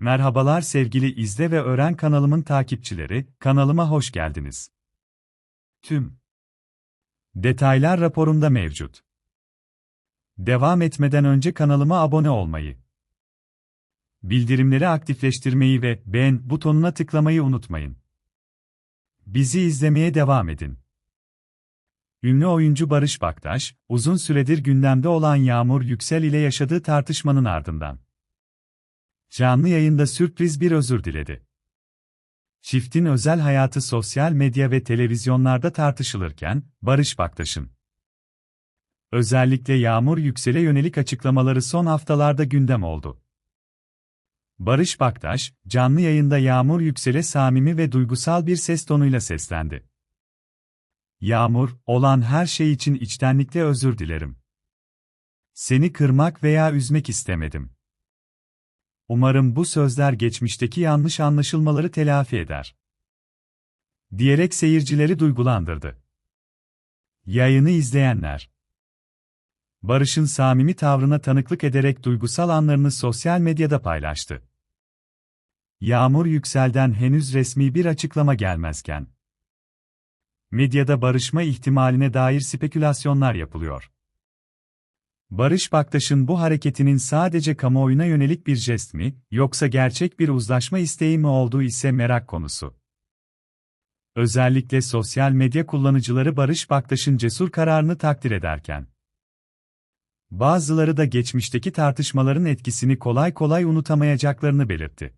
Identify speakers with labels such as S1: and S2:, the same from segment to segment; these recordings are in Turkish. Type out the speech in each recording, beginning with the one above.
S1: Merhabalar sevgili izle ve öğren kanalımın takipçileri, kanalıma hoş geldiniz. Tüm detaylar raporumda mevcut. Devam etmeden önce kanalıma abone olmayı, bildirimleri aktifleştirmeyi ve beğen butonuna tıklamayı unutmayın. Bizi izlemeye devam edin. Ünlü oyuncu Barış Baktaş, uzun süredir gündemde olan Yağmur Yüksel ile yaşadığı tartışmanın ardından canlı yayında sürpriz bir özür diledi. Çiftin özel hayatı sosyal medya ve televizyonlarda tartışılırken, Barış Baktaş'ın özellikle Yağmur Yüksel'e yönelik açıklamaları son haftalarda gündem oldu. Barış Baktaş, canlı yayında Yağmur Yüksel'e samimi ve duygusal bir ses tonuyla seslendi. Yağmur, olan her şey için içtenlikle özür dilerim. Seni kırmak veya üzmek istemedim. Umarım bu sözler geçmişteki yanlış anlaşılmaları telafi eder. Diyerek seyircileri duygulandırdı. Yayını izleyenler Barış'ın samimi tavrına tanıklık ederek duygusal anlarını sosyal medyada paylaştı. Yağmur Yüksel'den henüz resmi bir açıklama gelmezken, medyada barışma ihtimaline dair spekülasyonlar yapılıyor. Barış Baktaş'ın bu hareketinin sadece kamuoyuna yönelik bir jest mi, yoksa gerçek bir uzlaşma isteği mi olduğu ise merak konusu. Özellikle sosyal medya kullanıcıları Barış Baktaş'ın cesur kararını takdir ederken, bazıları da geçmişteki tartışmaların etkisini kolay kolay unutamayacaklarını belirtti.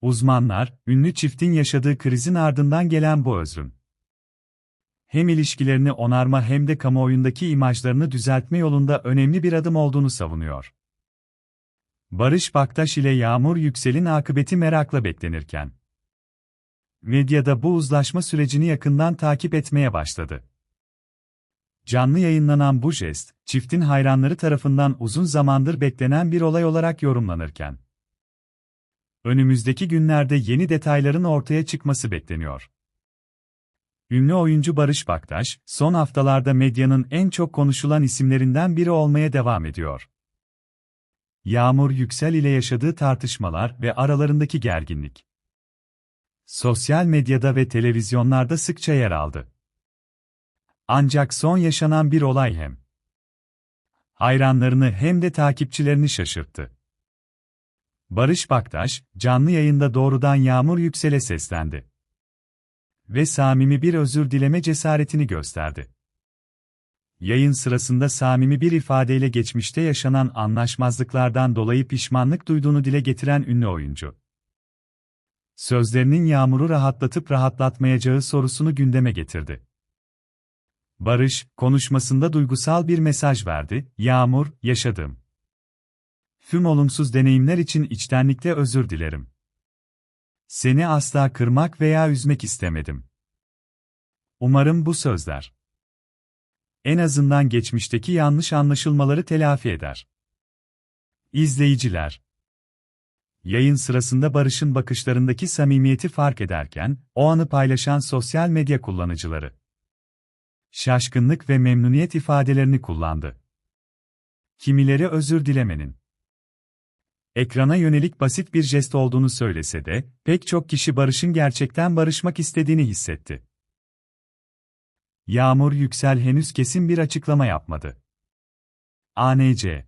S1: Uzmanlar, ünlü çiftin yaşadığı krizin ardından gelen bu özrün, hem ilişkilerini onarma hem de kamuoyundaki imajlarını düzeltme yolunda önemli bir adım olduğunu savunuyor. Barış Baktaş ile Yağmur Yüksel'in akıbeti merakla beklenirken, medyada bu uzlaşma sürecini yakından takip etmeye başladı. Canlı yayınlanan bu jest, çiftin hayranları tarafından uzun zamandır beklenen bir olay olarak yorumlanırken, önümüzdeki günlerde yeni detayların ortaya çıkması bekleniyor. Ünlü oyuncu Barış Baktaş, son haftalarda medyanın en çok konuşulan isimlerinden biri olmaya devam ediyor. Yağmur Yüksel ile yaşadığı tartışmalar ve aralarındaki gerginlik. Sosyal medyada ve televizyonlarda sıkça yer aldı. Ancak son yaşanan bir olay hem hayranlarını hem de takipçilerini şaşırttı. Barış Baktaş, canlı yayında doğrudan Yağmur Yüksel'e seslendi ve samimi bir özür dileme cesaretini gösterdi. Yayın sırasında samimi bir ifadeyle geçmişte yaşanan anlaşmazlıklardan dolayı pişmanlık duyduğunu dile getiren ünlü oyuncu. Sözlerinin Yağmur'u rahatlatıp rahatlatmayacağı sorusunu gündeme getirdi. Barış, konuşmasında duygusal bir mesaj verdi, Yağmur, yaşadım. Tüm olumsuz deneyimler için içtenlikle özür dilerim. Seni asla kırmak veya üzmek istemedim. Umarım bu sözler en azından geçmişteki yanlış anlaşılmaları telafi eder. İzleyiciler Yayın sırasında Barış'ın bakışlarındaki samimiyeti fark ederken, o anı paylaşan sosyal medya kullanıcıları şaşkınlık ve memnuniyet ifadelerini kullandı. Kimileri özür dilemenin ekrana yönelik basit bir jest olduğunu söylese de, pek çok kişi Barış'ın gerçekten barışmak istediğini hissetti. Yağmur Yüksel henüz kesin bir açıklama yapmadı. ANC